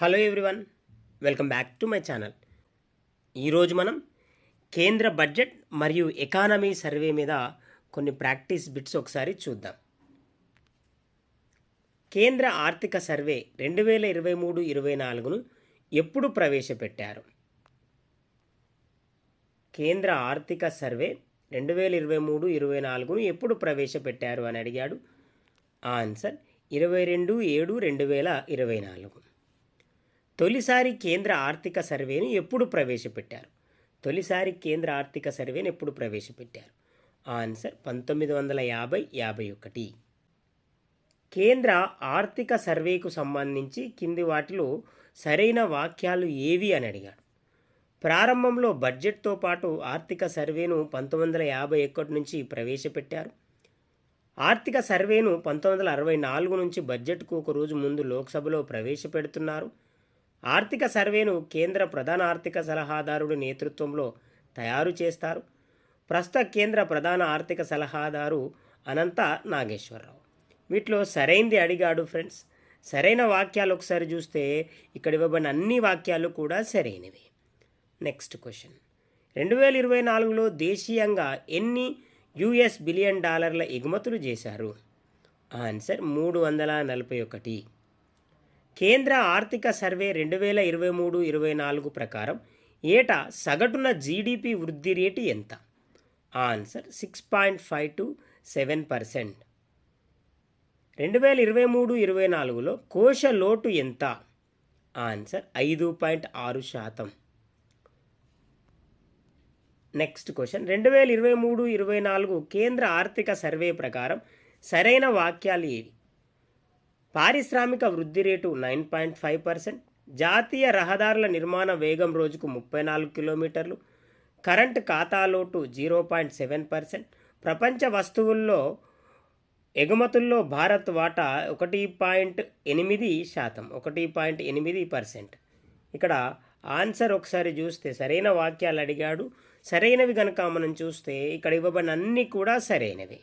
Hello everyone welcome back to my channel. ఈరోజు మనం కేంద్ర బడ్జెట్ మరియు ఎకానమీ సర్వే మీద కొన్ని ప్రాక్టీస్ బిట్స్ ఒకసారి చూద్దాం. కేంద్ర ఆర్థిక సర్వే రెండు వేల ఇరవై మూడు ఇరవై నాలుగును ఎప్పుడు ప్రవేశపెట్టారు? కేంద్ర ఆర్థిక సర్వే రెండు వేల ఇరవై మూడు ఇరవై నాలుగును ఎప్పుడు ప్రవేశపెట్టారు అని అడిగాడు? ఆన్సర్ ఇరవై రెండు ఏడు రెండు వేల ఇరవై నాలుగు. తొలిసారి కేంద్ర ఆర్థిక సర్వేను ఎప్పుడు ప్రవేశపెట్టారు? తొలిసారి కేంద్ర ఆర్థిక సర్వేను ఎప్పుడు ప్రవేశపెట్టారు? ఆన్సర్ పంతొమ్మిది వందల యాభై యాభై ఒకటి. కేంద్ర ఆర్థిక సర్వేకు సంబంధించి కింది వాటిలో సరైన వాక్యాలు ఏవి అని అడిగాడు. ప్రారంభంలో బడ్జెట్తో పాటు ఆర్థిక సర్వేను పంతొమ్మిది వందల యాభై ఒకటి నుంచి ప్రవేశపెట్టారు. ఆర్థిక సర్వేను పంతొమ్మిది వందల అరవై నాలుగు నుంచి బడ్జెట్కు ఒక రోజు ముందు లోక్సభలో ప్రవేశపెడుతున్నారు. ఆర్థిక సర్వేను కేంద్ర ప్రధాన ఆర్థిక సలహాదారుడి నేతృత్వంలో తయారు చేస్తారు. ప్రస్తుత కేంద్ర ప్రధాన ఆర్థిక సలహాదారు అనంత నాగేశ్వరరావు. వీటిలో సరైంది అడిగాడు ఫ్రెండ్స్. సరైన వాక్యాలు ఒకసారి చూస్తే ఇక్కడ ఇవ్వబడిన అన్ని వాక్యాలు కూడా సరైనవి. Next question. రెండు వేల ఇరవై నాలుగులో దేశీయంగా ఎన్ని యుఎస్ బిలియన్ డాలర్ల ఎగుమతులు చేశారు? ఆన్సర్ మూడు వందల నలభై ఒకటి. కేంద్ర ఆర్థిక సర్వే రెండు వేల ఇరవై మూడు ఇరవై నాలుగు ప్రకారం ఏటా సగటున జీడిపి వృద్ధి రేటు ఎంత? Answer six point five to seven percent. రెండు వేల ఇరవై మూడు ఇరవై నాలుగులో కోశ లోటు ఎంత? ఆన్సర్ ఐదు పాయింట్ ఆరు శాతం. Next question. రెండు వేల ఇరవై మూడు ఇరవై నాలుగు కేంద్ర ఆర్థిక సర్వే ప్రకారం సరైన వాక్యాలు ఏవి? పారిశ్రామిక వృద్ధి rate nine point five percent జాతీయ రహదారుల నిర్మాణ వేగం రోజుకు ముప్పై నాలుగు కిలోమీటర్లు కరెంట్ ఖాతాలోటు జీరో పాయింట్ సెవెన్ పర్సెంట్. ప్రపంచ వస్తువుల్లో ఎగుమతుల్లో భారత్ వాటా ఒకటి పాయింట్ ఎనిమిది శాతం ఒకటి పాయింట్ ఎనిమిది పర్సెంట్. ఇక్కడ ఆన్సర్ ఒకసారి చూస్తే సరైన వాక్యాలు అడిగాడు. సరైనవి కనుక మనం చూస్తే ఇక్కడ ఇవ్వబడిన అన్నీ కూడా సరైనవి.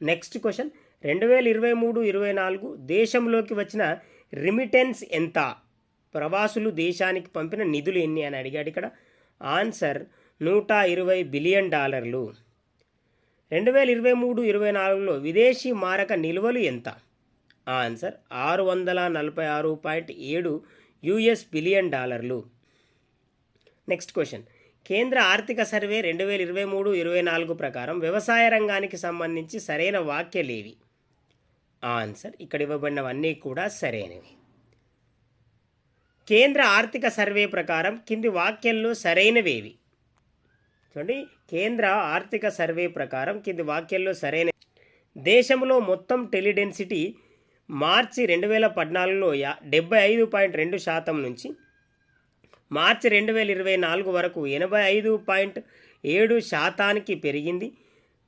Next question. రెండు వేల ఇరవై మూడు ఇరవై నాలుగు దేశంలోకి వచ్చిన రిమిటెన్స్ ఎంత? ప్రవాసులు దేశానికి పంపిన నిధులు ఎన్ని అని అడిగాడు ఇక్కడ. ఆన్సర్ నూట ఇరవై బిలియన్ డాలర్లు. రెండు వేల ఇరవై మూడు ఇరవై నాలుగులో విదేశీ మారక నిల్వలు ఎంత? ఆన్సర్ ఆరు వందల నలభై ఆరు పాయింట్ ఏడు యుఎస్ బిలియన్ డాలర్లు. Next question. కేంద్ర ఆర్థిక సర్వే రెండు వేల ఇరవై మూడు ఇరవై నాలుగు ప్రకారం వ్యవసాయ రంగానికి సంబంధించి సరైన వాక్యలేవి? ఆన్సర్ ఇక్కడ ఇవ్వబడినవన్నీ కూడా సరైనవి. కేంద్ర ఆర్థిక సర్వే ప్రకారం కింది వాక్యంలో సరైనవేవి. చూడండి కేంద్ర ఆర్థిక సర్వే ప్రకారం కింది వాక్యంలో సరైన దేశంలో మొత్తం టెలిడెన్సిటీ మార్చి రెండు వేల పద్నాలుగులో యా డెబ్బై ఐదు పాయింట్ రెండు శాతం నుంచి మార్చి రెండు వేల ఇరవై నాలుగు వరకు ఎనభై ఐదు పాయింట్ ఏడు శాతానికి పెరిగింది.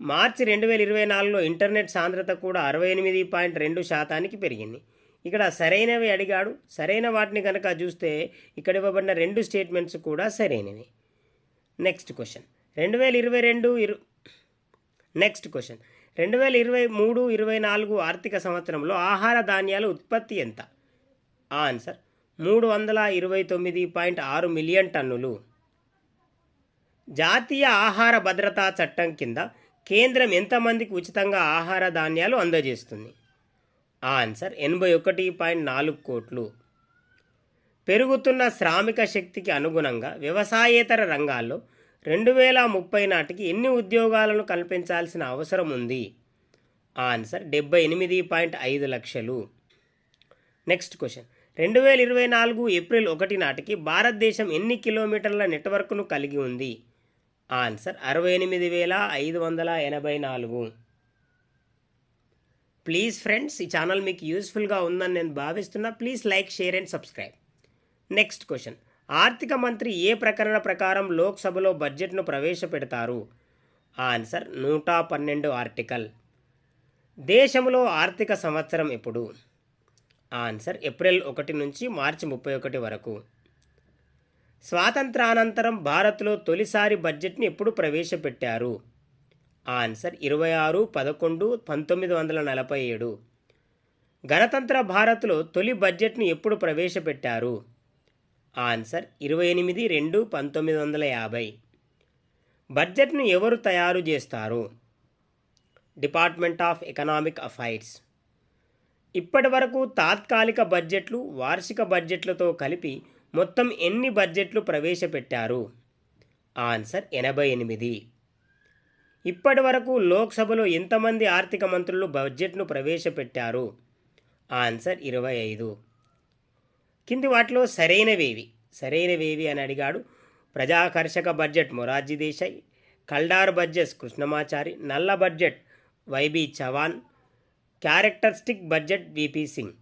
మార్చి రెండు వేల ఇరవై నాలుగులో ఇంటర్నెట్ సాంద్రత కూడా అరవై ఎనిమిది పాయింట్ రెండు శాతానికి పెరిగింది. ఇక్కడ సరైనవి అడిగాడు. సరైన వాటిని కనుక చూస్తే ఇక్కడ ఇవ్వబడిన రెండు స్టేట్మెంట్స్ కూడా సరైనవి. Next question. రెండు వేల ఇరవై రెండు ఇరు నెక్స్ట్ క్వశ్చన్. రెండు వేల ఇరవై మూడు ఇరవై నాలుగు ఆర్థిక సంవత్సరంలో ఆహార ధాన్యాల ఉత్పత్తి ఎంత? ఆన్సర్ మూడు వందల ఇరవై తొమ్మిది పాయింట్ ఆరు మిలియన్ టన్నులు. జాతీయ ఆహార భద్రతా చట్టం కింద కేంద్రం ఎంతమందికి ఉచితంగా ఆహార ధాన్యాలు అందజేస్తుంది? ఆన్సర్ ఎనభై ఒకటి పాయింట్ నాలుగు కోట్లు. పెరుగుతున్న శ్రామిక శక్తికి అనుగుణంగా వ్యవసాయేతర రంగాల్లో రెండు వేల ముప్పై నాటికి ఎన్ని ఉద్యోగాలను కల్పించాల్సిన అవసరం ఉంది? ఆన్సర్ డెబ్బై ఎనిమిది పాయింట్ ఐదు లక్షలు. Next question. రెండు వేల ఇరవై నాలుగు ఏప్రిల్ ఒకటి నాటికి భారతదేశం ఎన్ని కిలోమీటర్ల నెట్వర్క్ను కలిగి ఉంది? ఆన్సర్ అరవై ఎనిమిది వేల ఐదు వందల ఎనభై నాలుగు. ప్లీజ్ ఫ్రెండ్స్ ఈ ఛానల్ మీకు యూస్ఫుల్గా ఉందని నేను భావిస్తున్నా. Please like share and subscribe. Next question. ఆర్థిక మంత్రి ఏ ప్రకరణ ప్రకారం లోక్సభలో బడ్జెట్ను ప్రవేశపెడతారు? ఆన్సర్ నూట పన్నెండు ఆర్టికల్. దేశంలో ఆర్థిక సంవత్సరం ఎప్పుడు? ఆన్సర్ ఏప్రిల్ ఒకటి నుంచి మార్చి ముప్పై ఒకటి వరకు. స్వాతంత్రానంతరం భారత్లో తొలిసారి బడ్జెట్ని ఎప్పుడు ప్రవేశపెట్టారు? ఆన్సర్ ఇరవై ఆరు పదకొండు పంతొమ్మిది వందల నలభై ఏడు. గణతంత్ర భారత్లో తొలి బడ్జెట్ను ఎప్పుడు ప్రవేశపెట్టారు? ఆన్సర్ ఇరవై ఎనిమిది రెండు పంతొమ్మిది వందల యాభై. బడ్జెట్ను ఎవరు తయారు చేస్తారు? Department of economic affairs. ఇప్పటి వరకు తాత్కాలిక బడ్జెట్లు వార్షిక బడ్జెట్లతో కలిపి మొత్తం ఎన్ని బడ్జెట్లు ప్రవేశపెట్టారు? ఆన్సర్ ఎనభై ఎనిమిది. ఇప్పటి వరకు లోక్సభలో ఎంతమంది ఆర్థిక మంత్రులు బడ్జెట్ను ప్రవేశపెట్టారు? ఆన్సర్ ఇరవై ఐదు. కింది వాటిలో సరైనవేవి? సరైనవేవి అని అడిగాడు ప్రజాకర్షక budget Morarji Desai Kaldor budget Krishnamachari నల్ల budget YB Chavan characteristic budget VP Singh.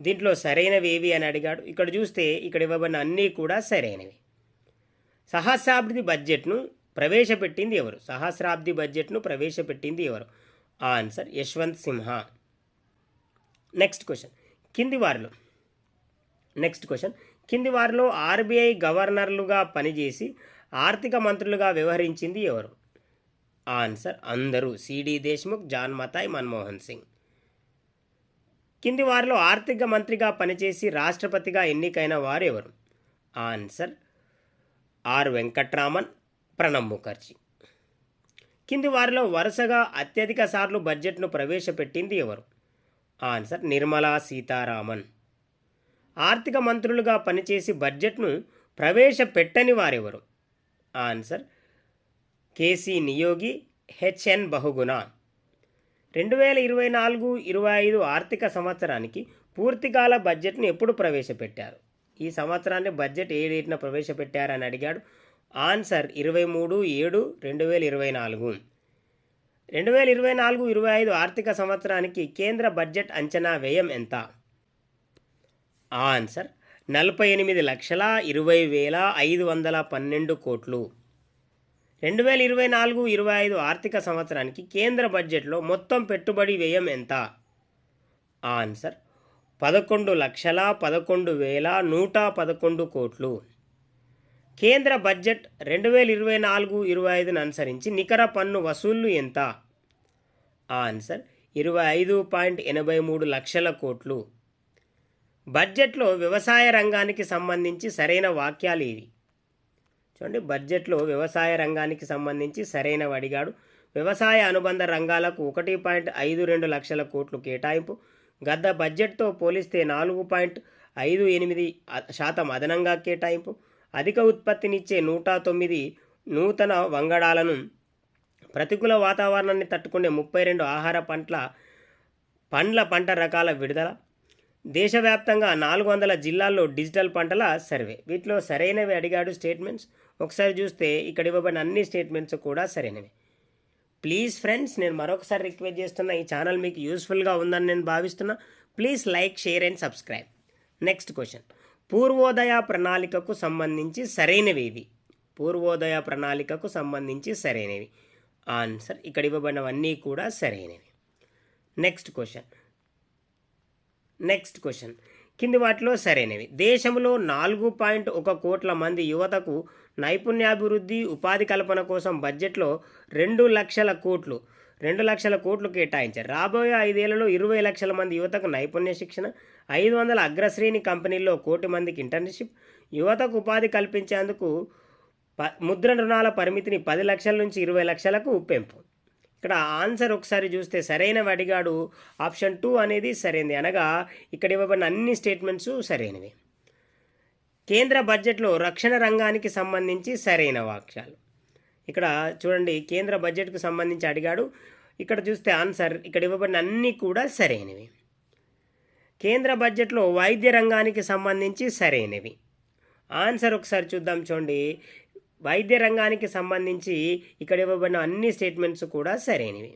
దీంట్లో సరైనవేవి అని అడిగాడు. ఇక్కడ చూస్తే ఇక్కడ ఇవ్వబడిన అన్నీ కూడా సరైనవి. సహస్రాబ్ది బడ్జెట్ను ప్రవేశపెట్టింది ఎవరు? సహస్రాబ్ది బడ్జెట్ను ప్రవేశపెట్టింది ఎవరు? Answer Yashwant Sinha. Next question. కింది వారిలో. Next question. కింది వారిలో ఆర్బీఐ గవర్నర్లుగా పనిచేసి ఆర్థిక మంత్రులుగా వ్యవహరించింది ఎవరు? ఆన్సర్ అందరూ. సిడి దేశ్ముఖ్ జాన్ మతాయ్ మన్మోహన్ సింగ్. కింది వారిలో ఆర్థిక మంత్రిగా పనిచేసి రాష్ట్రపతిగా ఎన్నికైన వారు ఎవరు ఆన్సర్ ఆర్ వెంకట్రామన్ ప్రణబ్ ముఖర్జీ. కింది వారిలో వరుసగా అత్యధిక సార్లు బడ్జెట్ను ప్రవేశపెట్టింది ఎవరు? ఆన్సర్ నిర్మలా సీతారామన్. ఆర్థిక మంత్రులుగా పనిచేసి బడ్జెట్ను ప్రవేశపెట్టని వారెవరు? Answer KC Neogy HN Bahuguna. రెండు వేల ఇరవై నాలుగు ఇరవై ఐదు ఆర్థిక సంవత్సరానికి పూర్తికాల బడ్జెట్ను ఎప్పుడు ప్రవేశపెట్టారు? ఈ సంవత్సరాన్ని బడ్జెట్ ఏ డేట్న ప్రవేశపెట్టారని అడిగాడు. ఆన్సర్ ఇరవై మూడు ఏడు రెండు వేల ఇరవై నాలుగు. రెండు వేల ఇరవై నాలుగు ఇరవై ఐదు ఆర్థిక సంవత్సరానికి కేంద్ర బడ్జెట్ అంచనా వ్యయం ఎంత? ఆన్సర్ నలభై ఎనిమిది లక్షల ఇరవై వేల ఐదు వందల పన్నెండు కోట్లు. రెండు వేల ఇరవై నాలుగు ఇరవై ఐదు ఆర్థిక సంవత్సరానికి కేంద్ర బడ్జెట్లో మొత్తం పెట్టుబడి వ్యయం ఎంత? ఆన్సర్ పదకొండు లక్షల పదకొండు వేల నూట పదకొండు కోట్లు. కేంద్ర బడ్జెట్ రెండు వేల ఇరవై నాలుగు ఇరవై ఐదును అనుసరించి నికర పన్ను వసూళ్ళు ఎంత? ఆన్సర్ ఇరవై ఐదు పాయింట్ ఎనభై మూడు లక్షల కోట్లు. బడ్జెట్లో వ్యవసాయ రంగానికి సంబంధించి సరైన వాక్యాలు ఇవి చూడండి బడ్జెట్లో వ్యవసాయ రంగానికి సంబంధించి సరైనవి అడిగాడు వ్యవసాయ అనుబంధ రంగాలకు ఒకటి పాయింట్ ఐదు రెండు లక్షల కోట్లు కేటాయింపు. గద్ద బడ్జెట్తో పోలిస్తే నాలుగు పాయింట్ ఐదు ఎనిమిది శాతం అదనంగా కేటాయింపు. అధిక ఉత్పత్తినిచ్చే నూట తొమ్మిది నూతన వంగడాలను ప్రతికూల వాతావరణాన్ని తట్టుకునే ముప్పై రెండు ఆహార పంటల పండ్ల పంట రకాల విడుదల. దేశవ్యాప్తంగా నాలుగు వందల జిల్లాల్లో డిజిటల్ పంటల సర్వే. వీటిలో సరైనవి అడిగాడు స్టేట్మెంట్స్. ఒకసారి చూస్తే ఇక్కడ ఇవ్వబడిన అన్ని స్టేట్మెంట్స్ కూడా సరైనవి. ప్లీజ్ ఫ్రెండ్స్ నేను మరొకసారి రిక్వెస్ట్ చేస్తున్నా ఈ ఛానల్ మీకు యూస్ఫుల్గా ఉందని నేను భావిస్తున్నా. Please like share and subscribe next question Purvodaya ప్రణాళికకు సంబంధించి సరైనవి ఇవి. పూర్వోదయ ప్రణాళికకు సంబంధించి సరైనవి. ఆన్సర్ ఇక్కడ ఇవ్వబడినవన్నీ కూడా సరైనవి. నెక్స్ట్ క్వశ్చన్ నెక్స్ట్ క్వశ్చన్ కింది వాటిలో సరైనవి. దేశంలో నాలుగు పాయింట్ ఒక కోట్ల మంది యువతకు నైపుణ్యాభివృద్ధి ఉపాధి కల్పన కోసం బడ్జెట్లో రెండు లక్షల కోట్లు. రెండు లక్షల కోట్లు కేటాయించారు. రాబోయే ఐదేళ్ళలో ఇరవై లక్షల మంది యువతకు నైపుణ్య శిక్షణ ఐదు వందల అగ్రశ్రేణి కంపెనీల్లో కోటి మందికి ఇంటర్న్షిప్. యువతకు ఉపాధి కల్పించేందుకు ప ముద్ర రుణాల పరిమితిని పది లక్షల నుంచి ఇరవై లక్షలకు పెంపు. ఇక్కడ ఆన్సర్ ఒకసారి చూస్తే సరైన అడిగాడు ఆప్షన్ టూ అనేది సరైనది అనగా ఇక్కడ ఇవ్వబడిన అన్ని స్టేట్మెంట్స్ సరైనవి. కేంద్ర బడ్జెట్లో రక్షణ రంగానికి సంబంధించి సరైన వాక్యాలు. ఇక్కడ చూడండి కేంద్ర బడ్జెట్కు సంబంధించి అడిగాడు. ఇక్కడ చూస్తే ఆన్సర్ ఇక్కడ ఇవ్వబడిన అన్నీ కూడా సరైనవి. కేంద్ర బడ్జెట్లో వైద్య రంగానికి సంబంధించి సరైనవి. ఆన్సర్ ఒకసారి చూద్దాం చూడండి. వైద్య రంగానికి సంబంధించి ఇక్కడ ఇవ్వబడిన అన్ని స్టేట్మెంట్స్ కూడా సరైనవి.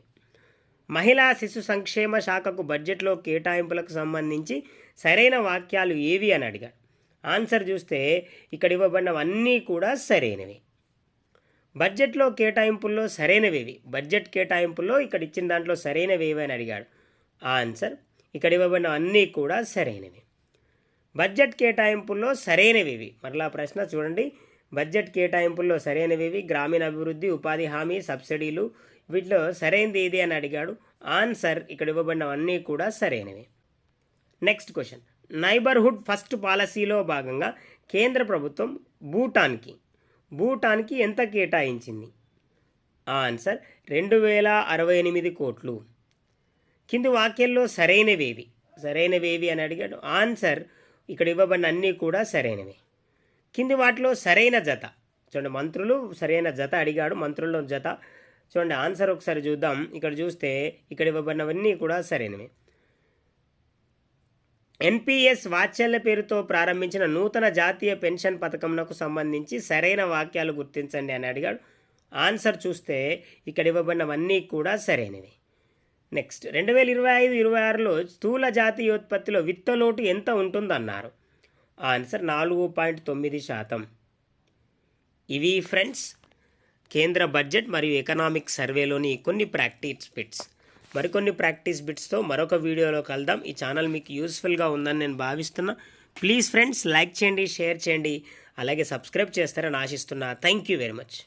మహిళా శిశు సంక్షేమ శాఖకు బడ్జెట్లో కేటాయింపులకు సంబంధించి సరైన వాక్యాలు ఏవి అని అడిగాడు. ఆన్సర్ చూస్తే ఇక్కడ ఇవ్వబడినవన్నీ కూడా సరైనవి. బడ్జెట్లో కేటాయింపుల్లో సరైనవేవి. బడ్జెట్ కేటాయింపుల్లో ఇక్కడ ఇచ్చిన దాంట్లో సరైనవేవి అని అడిగాడు. ఆన్సర్ ఇక్కడ ఇవ్వబడిన అన్నీ కూడా సరైనవి. బడ్జెట్ కేటాయింపుల్లో సరైనవేవి. మరలా ప్రశ్న చూడండి. బడ్జెట్ కేటాయింపుల్లో సరైనవేవి గ్రామీణ అభివృద్ధి ఉపాధి హామీ సబ్సిడీలు వీటిలో సరైనది ఏది అని అడిగాడు. ఆన్సర్ ఇక్కడ ఇవ్వబడినవన్నీ కూడా సరైనవి. Next question. నైబర్హుడ్ ఫస్ట్ పాలసీలో భాగంగా కేంద్ర ప్రభుత్వం భూటాన్కి భూటాన్కి ఎంత కేటాయించింది? ఆన్సర్ రెండు వేల అరవై ఎనిమిది కోట్లు. కింది వాక్యాల్లో సరైనవేవి? సరైనవేవి అని అడిగాడు. ఆన్సర్ ఇక్కడ ఇవ్వబడిన అన్నీ కూడా సరైనవి. కింది వాటిలో సరైన జత. చూడండి మంత్రులు సరైన జత అడిగాడు. మంత్రుల్లో జత. చూడండి ఆన్సర్ ఒకసారి చూద్దాం. ఇక్కడ చూస్తే ఇక్కడ ఇవ్వబడినవన్నీ కూడా సరైనవి. ఎన్పిఎస్ వాత్సల్య పేరుతో ప్రారంభించిన నూతన జాతీయ పెన్షన్ పథకంకు సంబంధించి సరైన వాక్యాలు గుర్తించండి అని అడిగాడు. ఆన్సర్ చూస్తే ఇక్కడ ఇవ్వబడినవన్నీ కూడా సరైనవి. నెక్స్ట్ రెండు వేల ఇరవై ఐదు ఇరవై ఆరులో స్థూల జాతీయోత్పత్తిలో విత్తలోటు ఎంత ఉంటుందన్నారు? ఆన్సర్ నాలుగు పాయింట్ తొమ్మిది శాతం. ఇవి ఫ్రెండ్స్ కేంద్ర బడ్జెట్ మరియు ఎకనామిక్ సర్వేలోని కొన్ని ప్రాక్టీస్ బిట్స్. మరికొన్ని ప్రాక్టీస్ బిట్స్తో మరొక వీడియోలో కలుద్దాం. ఈ ఛానల్ మీకు యూస్ఫుల్గా ఉందని నేను భావిస్తున్నా. ప్లీజ్ ఫ్రెండ్స్ లైక్ చేయండి షేర్ చేయండి. అలాగే సబ్స్క్రైబ్ చేస్తారని ఆశిస్తున్నా. Thank you very much.